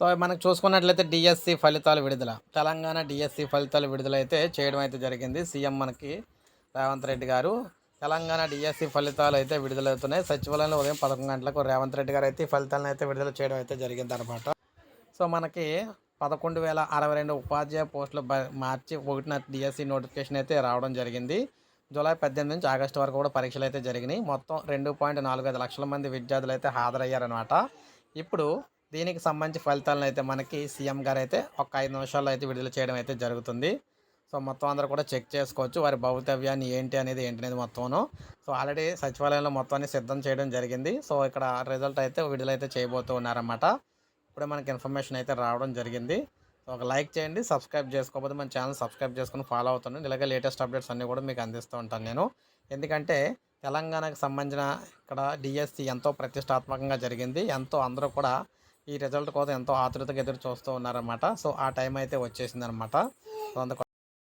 So మనకు చూసుకున్నట్లయితే DSC ఫలితాలు విడుదల. తెలంగాణ డిఎస్సి ఫలితాలు విడుదల అయితే చేయడం అయితే జరిగింది. సీఎం మనకి రేవంత్ రెడ్డి గారు. తెలంగాణ డిఎస్సి ఫలితాలు అయితే విడుదలవుతున్నాయి. సచివాలయంలో ఉదయం పదకొండు గంటలకు రేవంత్ రెడ్డి గారు అయితే ఈ ఫలితాలను అయితే విడుదల చేయడం అయితే జరిగింది అనమాట సో మనకి పదకొండు వేల అరవై రెండు ఉపాధ్యాయ పోస్టులు మార్చి ఒకటిన డిఎస్సి నోటిఫికేషన్ అయితే రావడం జరిగింది. జూలై పద్దెనిమిది నుంచి ఆగస్టు వరకు కూడా పరీక్షలు అయితే జరిగినాయి. మొత్తం రెండు పాయింట్ నాలుగు ఐదు లక్షల మంది విద్యార్థులు అయితే హాజరయ్యారనమాట ఇప్పుడు దీనికి సంబంధించి ఫలితాలను అయితే మనకి సీఎం గారు అయితే ఒక ఐదు నిమిషాల్లో అయితే విడుదల చేయడం అయితే జరుగుతుంది. సో మొత్తం అందరూ కూడా చెక్ చేసుకోవచ్చు వారి భవితవ్యాన్ని ఏంటి అనేది ఏంటి అనేది మొత్తము సో ఆల్రెడీ సచివాలయంలో మొత్తాన్ని సిద్ధం చేయడం జరిగింది. సో ఇక్కడ రిజల్ట్ అయితే విడుదలైతే చేయబోతూ ఉన్నారన్నమాట. ఇప్పుడే మనకి ఇన్ఫర్మేషన్ అయితే రావడం జరిగింది. సో ఒక లైక్ చేయండి సబ్స్క్రైబ్ చేసుకోకపోతే మన ఛానల్ సబ్స్క్రైబ్ చేసుకుని ఫాలో అవుతాను ఇలాగే లేటెస్ట్ అప్డేట్స్ అన్నీ కూడా మీకు అందిస్తూ ఉంటాను నేను. ఎందుకంటే తెలంగాణకు సంబంధించిన ఇక్కడ డిఎస్సి ఎంతో ప్రతిష్టాత్మకంగా జరిగింది. ఎంతో అందరూ కూడా ఈ రిజల్ట్ కోసం ఎంతో ఆతృతగా ఎదురు చూస్తూ ఉన్నారన్నమాట. సో ఆ టైం అయితే వచ్చేసింది అనమాట సో అందుకు